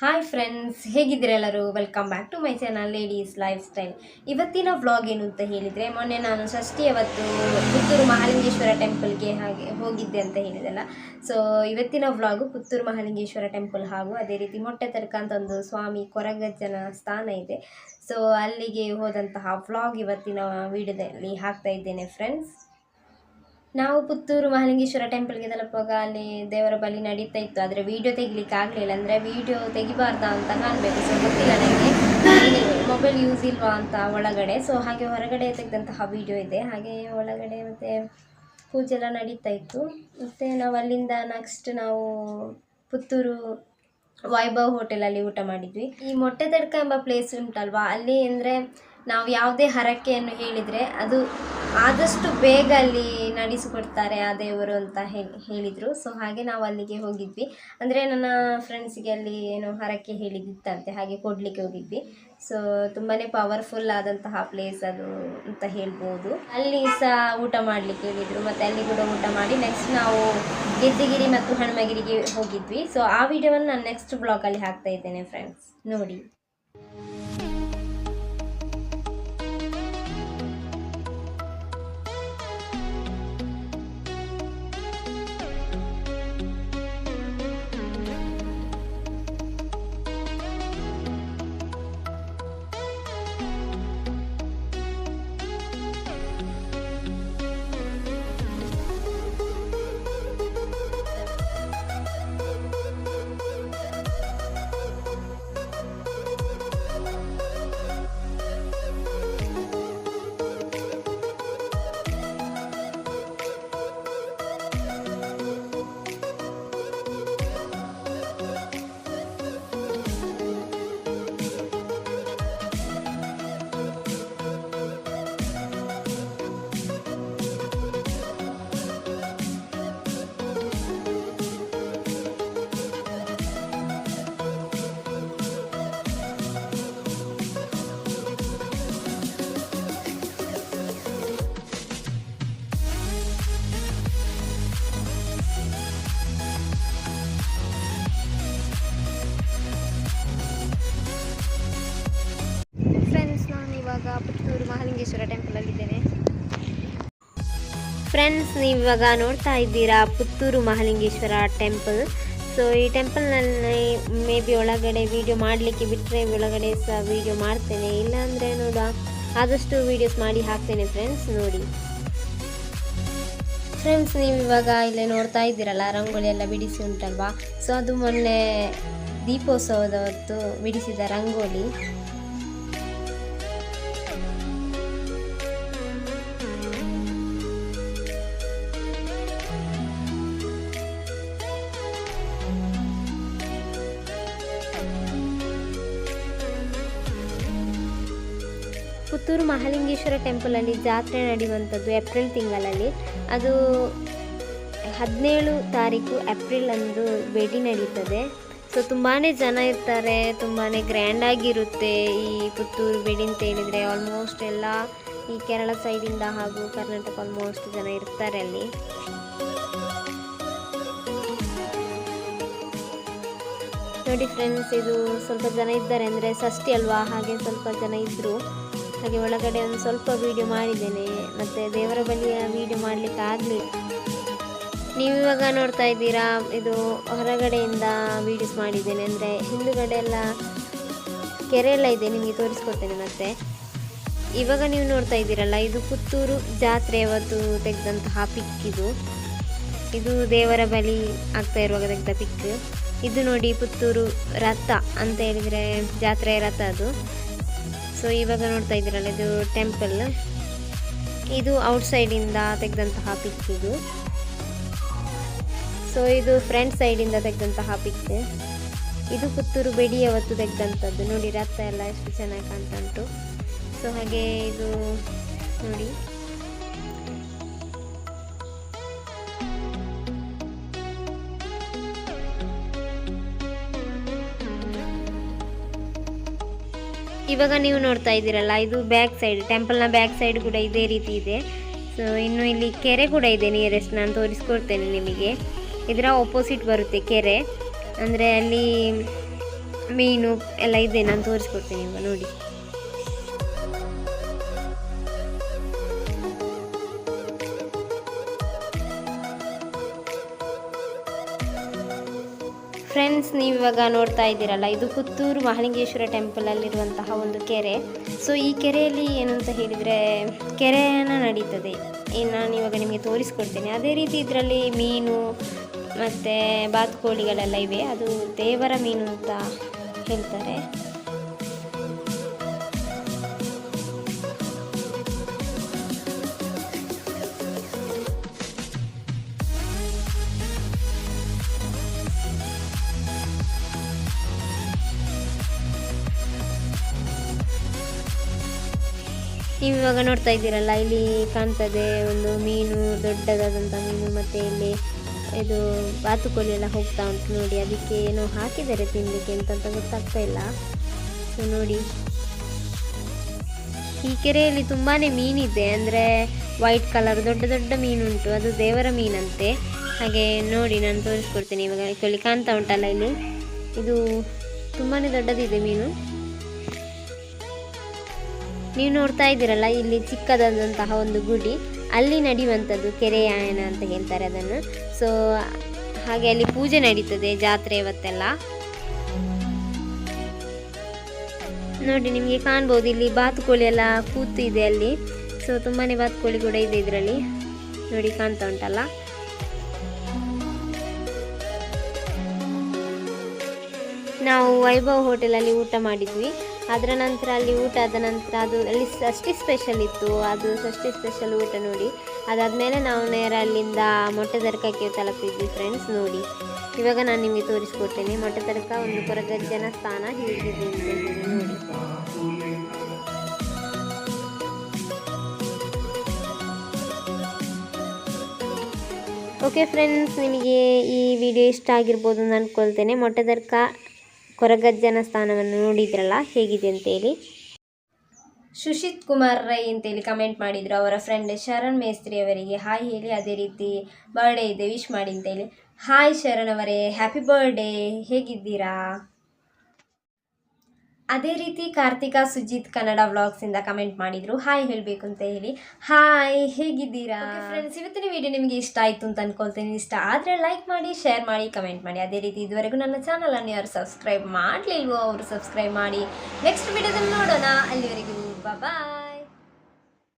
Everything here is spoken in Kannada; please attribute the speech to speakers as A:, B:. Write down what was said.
A: ಹಾಯ್ ಫ್ರೆಂಡ್ಸ್ ಹೇಗಿದ್ದೀರ ಎಲ್ಲರೂ? Welcome back to my channel ladies lifestyle ಇವತ್ತಿನ ವ್ಲಾಗ್ ಏನು ಅಂತ ಹೇಳಿದರೆ, ಮೊನ್ನೆ ನಾನು ಷಷ್ಠಿ ಅವತ್ತು ಪುತ್ತೂರು ಮಹಾಲಿಂಗೇಶ್ವರ ಟೆಂಪಲ್ಗೆ ಹಾಗೆ ಹೋಗಿದ್ದೆ ಅಂತ ಹೇಳಿದೆಲ್ಲ. ಸೊ ಇವತ್ತಿನ ವ್ಲಾಗು ಪುತ್ತೂರು ಮಹಾಲಿಂಗೇಶ್ವರ ಟೆಂಪಲ್ ಹಾಗೂ ಅದೇ ರೀತಿ ಮೊಟ್ಟೆ ತರ್ಕ ಒಂದು ಸ್ವಾಮಿ ಕೊರಗಜ್ಜನ ಸ್ಥಾನ ಇದೆ. ಸೊ ಅಲ್ಲಿಗೆ ಹೋದಂತಹ ವ್ಲಾಗ್ ಇವತ್ತಿನ ವಿಡಿಯೋದಲ್ಲಿ ಹಾಕ್ತಾ ಇದ್ದೇನೆ ಫ್ರೆಂಡ್ಸ್ ನಾವು ಪುತ್ತೂರು ಮಹಾಲಿಂಗೇಶ್ವರ ಟೆಂಪಲ್ಗೆ ತಲುಪುವಾಗ ಅಲ್ಲಿ ದೇವರ ಬಲಿ ನಡೀತಾ ಇತ್ತು. ಆದರೆ ವಿಡಿಯೋ ತೆಗಿಲಿಕ್ಕೆ ಆಗಲಿಲ್ಲ. ಅಂದರೆ ವಿಡಿಯೋ ತೆಗಿಬಾರ್ದಾ ಅಂತ ಕಾಣಬೇಕು ಸೊ ಗೊತ್ತಿಲ್ಲ ನನಗೆ ಮೊಬೈಲ್ ಯೂಸ್ ಇಲ್ವಾ ಅಂತ ಒಳಗಡೆ. ಸೊ ಹಾಗೆ ಹೊರಗಡೆ ತೆಗೆದಂತಹ ವಿಡಿಯೋ ಇದೆ. ಹಾಗೆ ಒಳಗಡೆ ಮತ್ತು ಪೂಜೆ ಎಲ್ಲ ನಡೀತಾ ಇತ್ತು. ಮತ್ತು ನಾವು ಅಲ್ಲಿಂದ ನೆಕ್ಸ್ಟ್ ನಾವು ಪುತ್ತೂರು ವೈಭವ್ ಹೋಟೆಲಲ್ಲಿ ಊಟ ಮಾಡಿದ್ವಿ. ಈ ಮೊಟ್ಟೆ ತಡ್ಕ ಎಂಬ ಪ್ಲೇಸ್ ಉಂಟಲ್ವಾ? ಅಲ್ಲಿ ಅಂದರೆ ನಾವು ಯಾವುದೇ ಹರಕೆಯನ್ನು ಹೇಳಿದರೆ ಅದು ಆದಷ್ಟು ಬೇಗ ಅಲ್ಲಿ ನಡೆಸಿಕೊಡ್ತಾರೆ ಆ ದೇವರು ಅಂತ ಹೇಳಿ, ಹೇಳಿದರು. ಸೊ ಹಾಗೆ ನಾವು ಅಲ್ಲಿಗೆ ಹೋಗಿದ್ವಿ. ಅಂದರೆ ನನ್ನ ಫ್ರೆಂಡ್ಸಿಗೆ ಅಲ್ಲಿ ಏನು ಹರಕೆ ಹೇಳಿದಿತ್ತಂತೆ ಹಾಗೆ ಕೊಡಲಿಕ್ಕೆ ಹೋಗಿದ್ವಿ. ಸೊ ತುಂಬಾ ಪವರ್ಫುಲ್ ಆದಂತಹ ಪ್ಲೇಸ್ ಅದು ಅಂತ ಹೇಳ್ಬೋದು. ಅಲ್ಲಿ ಸಹ ಊಟ ಮಾಡಲಿಕ್ಕೆ ಹೇಳಿದರು. ಮತ್ತು ಅಲ್ಲಿ ಕೂಡ ಊಟ ಮಾಡಿ ನೆಕ್ಸ್ಟ್ ನಾವು ಗೆಜ್ಜೆಗಿರಿ ಮತ್ತು ಹಣ್ಮಗಿರಿಗೆ ಹೋಗಿದ್ವಿ. ಸೊ ಆ ವಿಡಿಯೋವನ್ನು ನಾನು ನೆಕ್ಸ್ಟ್ ಬ್ಲಾಗಲ್ಲಿ ಹಾಕ್ತಾ ಇದ್ದೇನೆ ಫ್ರೆಂಡ್ಸ್ ನೋಡಿ. ಫ್ರೆಂಡ್ಸ್ ನೀವು ಇವಾಗ ನೋಡ್ತಾ ಇದ್ದೀರಾ ಪುತ್ತೂರು ಮಹಾಲಿಂಗೇಶ್ವರ ಟೆಂಪಲ್ ಸೊ ಈ ಟೆಂಪಲ್ನಲ್ಲಿ ಮೇ ಬಿ ಒಳಗಡೆ ವಿಡಿಯೋ ಮಾಡಲಿಕ್ಕೆ ಬಿಟ್ಟರೆ ಒಳಗಡೆ ಸಹ ವಿಡಿಯೋ ಮಾಡ್ತೇನೆ. ಇಲ್ಲಾಂದರೆ ನೋಡ ಆದಷ್ಟು ವೀಡಿಯೋಸ್ ಮಾಡಿ ಹಾಕ್ತೇನೆ ಫ್ರೆಂಡ್ಸ್ ನೋಡಿ. ಫ್ರೆಂಡ್ಸ್ ನೀವು ಇವಾಗ ಇಲ್ಲೇ ನೋಡ್ತಾ ಇದ್ದೀರಲ್ಲ, ರಂಗೋಲಿ ಎಲ್ಲ ಬಿಡಿಸಿ ಉಂಟಲ್ವಾ? ಸೊ ಅದು ಮೊನ್ನೆ ದೀಪೋತ್ಸವದ ಹೊತ್ತು ಬಿಡಿಸಿದ ರಂಗೋಲಿ. ಪುತ್ತೂರು ಮಹಾಲಿಂಗೇಶ್ವರ ಟೆಂಪಲಲ್ಲಿ ಜಾತ್ರೆ ನಡೆಯುವಂಥದ್ದು ಏಪ್ರಿಲ್ ತಿಂಗಳಲ್ಲಿ. ಅದು ಹದಿನೇಳು ತಾರೀಕು ಏಪ್ರಿಲ್ ಅಂದು ಭೇಟಿ ನಡೀತದೆ. ಸೊ ತುಂಬಾ ಜನ ಇರ್ತಾರೆ ತುಂಬಾ ಗ್ರ್ಯಾಂಡಾಗಿರುತ್ತೆ ಈ ಪುತ್ತೂರು ಬೇಡಿ ಅಂತ ಹೇಳಿದರೆ. ಆಲ್ಮೋಸ್ಟ್ ಎಲ್ಲ ಈ ಕೇರಳ ಸೈಡಿಂದ ಹಾಗೂ ಕರ್ನಾಟಕ ಆಲ್ಮೋಸ್ಟ್ ಜನ ಇರ್ತಾರೆ ಅಲ್ಲಿ. ನೋಡಿ ಫ್ರೆಂಡ್ಸ್ ಇದು ಸ್ವಲ್ಪ ಜನ ಇದ್ದಾರೆ ಅಂದರೆ ಷಷ್ಠಿ ಅಲ್ವಾ? ಹಾಗೆ ಸ್ವಲ್ಪ ಜನ ಇದ್ದರು ಹಾಗೆ ಒಳಗಡೆ ಒಂದು ಸ್ವಲ್ಪ ವೀಡಿಯೋ ಮಾಡಿದ್ದೇನೆ. ಮತ್ತು ದೇವರ ಬಲಿಯ ವೀಡಿಯೋ ಮಾಡಲಿಕ್ಕೆ ನೀವು ಇವಾಗ ನೋಡ್ತಾ ಇದ್ದೀರಾ, ಇದು ಹೊರಗಡೆಯಿಂದ ವೀಡಿಯೋಸ್ ಮಾಡಿದ್ದೇನೆ. ಅಂದರೆ ಹಿಂದುಗಡೆ ಎಲ್ಲ ಕೆರೆ ಎಲ್ಲ ಇದೆ, ನಿಮಗೆ ತೋರಿಸ್ಕೊಡ್ತೇನೆ ಮತ್ತೆ. ಇವಾಗ ನೀವು ನೋಡ್ತಾ ಇದ್ದೀರಲ್ಲ, ಇದು ಪುತ್ತೂರು ಜಾತ್ರೆ ಅವತ್ತು ತೆಗೆದಂತಹ ಪಿಕ್ ಇದು. ಇದು ದೇವರ ಬಲಿ ಆಗ್ತಾ ಇರುವಾಗ ತೆಗೆದ ಪಿಕ್ ಇದು ನೋಡಿ ಪುತ್ತೂರು ರಥ ಅಂತ ಹೇಳಿದರೆ ಜಾತ್ರೆಯ ರಥ ಅದು. ಸೊ ಇವಾಗ ನೋಡ್ತಾ ಇದ್ದೀರಲ್ಲ, ಇದು ಟೆಂಪಲ್ ಇದು ಔಟ್ಸೈಡಿಂದ ತೆಗೆದಂತಹ ಪಿಕ್ ಇದು. ಸೊ ಇದು ಫ್ರಂಟ್ ಸೈಡಿಂದ ತೆಗೆದಂತಹ ಪಿಕ್ ಇದು ಪುತ್ತೂರು ಬೆಡಿ ಅವತ್ತು ತೆಗೆದಂಥದ್ದು. ನೋಡಿ, ರಥ ಎಲ್ಲ ಎಷ್ಟು ಚೆನ್ನಾಗಿ ಕಾಣ್ತಾ ಉಂಟು. ಸೊ ಹಾಗೆ ಇದು ನೋಡಿ. ಇವಾಗ ನೀವು ನೋಡ್ತಾ ಇದ್ದೀರಲ್ಲ, ಇದು ಬ್ಯಾಕ್ ಸೈಡ್ ಟೆಂಪಲ್ನ ಬ್ಯಾಕ್ ಸೈಡ್ ಕೂಡ ಇದೇ ರೀತಿ ಇದೆ. ಸೊ ಇನ್ನು ಇಲ್ಲಿ ಕೆರೆ ಕೂಡ ಇದೆ ನಿಯರೆಸ್ಟ್ ನಾನು ತೋರಿಸ್ಕೊಡ್ತೇನೆ ನಿಮಗೆ. ಇದರ ಆಪೋಸಿಟ್ ಬರುತ್ತೆ ಕೆರೆ. ಅಂದರೆ ಅಲ್ಲಿ ಮೀನು ಎಲ್ಲ ಇದೆ, ನಾನು ತೋರಿಸ್ಕೊಡ್ತೇನೆ ಇವಾಗ ನೋಡಿ. ಫ್ರೆಂಡ್ಸ್ ನೀವು ಇವಾಗ ನೋಡ್ತಾ ಇದ್ದೀರಲ್ಲ, ಇದು ಪುತ್ತೂರು ಮಹಾಲಿಂಗೇಶ್ವರ ಟೆಂಪಲಲ್ಲಿರುವಂತಹ ಒಂದು ಕೆರೆ. ಸೊ ಈ ಕೆರೆಯಲ್ಲಿ ಏನು ಅಂತ ಹೇಳಿದರೆ, ಕೆರೆಯನ್ನು ನಡೀತದೆ. ನಾನು ಇವಾಗ ನಿಮಗೆ ತೋರಿಸ್ಕೊಡ್ತೇನೆ. ಅದೇ ರೀತಿ ಇದರಲ್ಲಿ ಮೀನು ಮತ್ತು ಬಾತುಕೋಳಿಗಳೆಲ್ಲ ಇವೆ. ಅದು ದೇವರ ಮೀನು ಅಂತ ಹೇಳ್ತಾರೆ. ನೀವು ಇವಾಗ ನೋಡ್ತಾ ಇದ್ದೀರಲ್ಲ, ಇಲ್ಲಿ ಕಾಣ್ತದೆ ಒಂದು ಮೀನು ದೊಡ್ಡದಾದಂಥ ಮೀನು, ಮತ್ತು ಇಲ್ಲಿ ಇದು ಬಾತುಕೋಳಿ ಎಲ್ಲ ಹೋಗ್ತಾ ಉಂಟು ನೋಡಿ, ಅದಕ್ಕೆ ಏನೋ ಹಾಕಿದ್ದಾರೆ ತಿನ್ನಲಿಕ್ಕೆ ಅಂತ ಗೊತ್ತಾಗ್ತಾ ಇಲ್ಲ. ಸೊ ನೋಡಿ. ಈ ಕೆರೆಯಲ್ಲಿ ತುಂಬಾ ಮೀನಿದೆ, ಅಂದರೆ ವೈಟ್ ಕಲರ್ ದೊಡ್ಡ ದೊಡ್ಡ ಮೀನುಂಟು ಅದು ದೇವರ ಮೀನಂತೆ. ಹಾಗೆ ನೋಡಿ, ನಾನು ತೋರಿಸ್ಕೊಡ್ತೀನಿ ಇವಾಗ ಕಾಣ್ತಾ ಉಂಟಲ್ಲ ಇಲ್ಲಿ. ಇದು ತುಂಬಾ ದೊಡ್ಡದಿದೆ ಮೀನು. ನೀವು ನೋಡ್ತಾ ಇದ್ದೀರಲ್ಲ, ಇಲ್ಲಿ ಚಿಕ್ಕದಾದಂತಹ ಒಂದು ಗುಡಿ, ಅಲ್ಲಿ ನಡೆಯುವಂಥದ್ದು ಕೆರೆಯಾಯನ ಅಂತ ಹೇಳ್ತಾರೆ ಅದನ್ನು. ಸೊ ಹಾಗೆ ಅಲ್ಲಿ ಪೂಜೆ ನಡೀತದೆ ಜಾತ್ರೆ ಇವತ್ತೆಲ್ಲ. ನೋಡಿ, ನಿಮಗೆ ಕಾಣ್ಬೋದು, ಇಲ್ಲಿ ಬಾತುಕೋಳಿ ಎಲ್ಲ ಕೂತು ಇದೆ ಅಲ್ಲಿ. ಸೊ ತುಂಬಾ ಬಾತುಕೋಳಿ ಕೂಡ ಇದೆ ಇದರಲ್ಲಿ. ನೋಡಿ, ಕಾಣ್ತಾ ಉಂಟಲ್ಲ. ನಾವು ವೈಭವ್ ಹೋಟೆಲಲ್ಲಿ ಊಟ ಮಾಡಿದ್ವಿ. ಅದರ ನಂತರ ಅಲ್ಲಿ ಊಟ ಆದ ನಂತರ ಅದು ಅಲ್ಲಿ ಷಷ್ಠಿ ಸ್ಪೆಷಲ್ ಇತ್ತು. ಅದು ಷಷ್ಟಿ ಸ್ಪೆಷಲ್ ಊಟ ನೋಡಿ. ಅದಾದಮೇಲೆ ನಾವು ನೇರ ಅಲ್ಲಿಂದ ಮೊಟ್ಟೆ ತರಕಕ್ಕೆ ತಲುಪಿದ್ವಿ ಫ್ರೆಂಡ್ಸ್ ನೋಡಿ. ಇವಾಗ ನಾನು ನಿಮಗೆ ತೋರಿಸ್ಕೊಡ್ತೇನೆ. ಮೊಟ್ಟೆ ತರಕ ಒಂದು ಕೊರಗಜ್ಜನ ಸ್ಥಾನ ಹೀಗಿದೆ ನೋಡಿ. ಓಕೆ ಫ್ರೆಂಡ್ಸ್ ನಿಮಗೆ ಈ ವಿಡಿಯೋ ಇಷ್ಟ ಆಗಿರ್ಬೋದು ಅಂತ ಅಂದ್ಕೊಳ್ತೇನೆ ಮೊಟ್ಟೆ ತರ್ಕ ಕೊರಗಜ್ಜನ ಸ್ಥಾನವನ್ನು ನೋಡಿದ್ರಲ್ಲ, ಹೇಗಿದೆ ಅಂತೇಳಿ? ಸುಶಿತ್ ಕುಮಾರ್ ರೈ ಅಂತೇಳಿ ಕಮೆಂಟ್ ಮಾಡಿದರು. ಅವರ ಫ್ರೆಂಡ್ ಶರಣ್ ಮೇಸ್ತ್ರಿ ಅವರಿಗೆ ಹಾಯ್ ಹೇಳಿ, ಅದೇ ರೀತಿ ಬರ್ಡೇ ಇದೆ ವಿಶ್ ಮಾಡಿ ಅಂತೇಳಿ. ಹಾಯ್ ಶರಣ್ ಅವರೇ ಹ್ಯಾಪಿ ಬರ್ಡೇ ಹೇಗಿದ್ದೀರಾ? ಅದೇ ರೀತಿ ಕಾರ್ತಿಕಾ, ಸುಜಿತ್ ಕನ್ನಡ ವ್ಲಾಗ್ಸಿಂದ ಕಮೆಂಟ್ ಮಾಡಿದ್ರು. ಹಾಯ್ ಹೇಳಬೇಕು ಅಂತ ಹೇಳಿ. ಹಾಯ್ ಹೇಗಿದ್ದೀರಾ? ಫ್ರೆಂಡ್ಸ್ ಇವತ್ತಿನ ವಿಡಿಯೋ ನಿಮಗೆ ಇಷ್ಟ ಆಯಿತು ಅಂತ ಅನ್ಕೊಳ್ತೀನಿ. ಇಷ್ಟ ಆದರೆ ಲೈಕ್ ಮಾಡಿ ಶೇರ್ ಮಾಡಿ ಕಮೆಂಟ್ ಮಾಡಿ. ಅದೇ ರೀತಿ ಇದುವರೆಗೂ ನನ್ನ ಚಾನಲನ್ನು ಯಾರು ಸಬ್ಸ್ಕ್ರೈಬ್ ಮಾಡಲಿಲ್ವೋ, ಅವರು ಸಬ್ಸ್ಕ್ರೈಬ್ ಮಾಡಿ. ನೆಕ್ಸ್ಟ್ ವಿಡಿಯೋದಲ್ಲಿ ನೋಡೋಣ. ಅಲ್ಲಿವರೆಗೂ ಬಾಯ್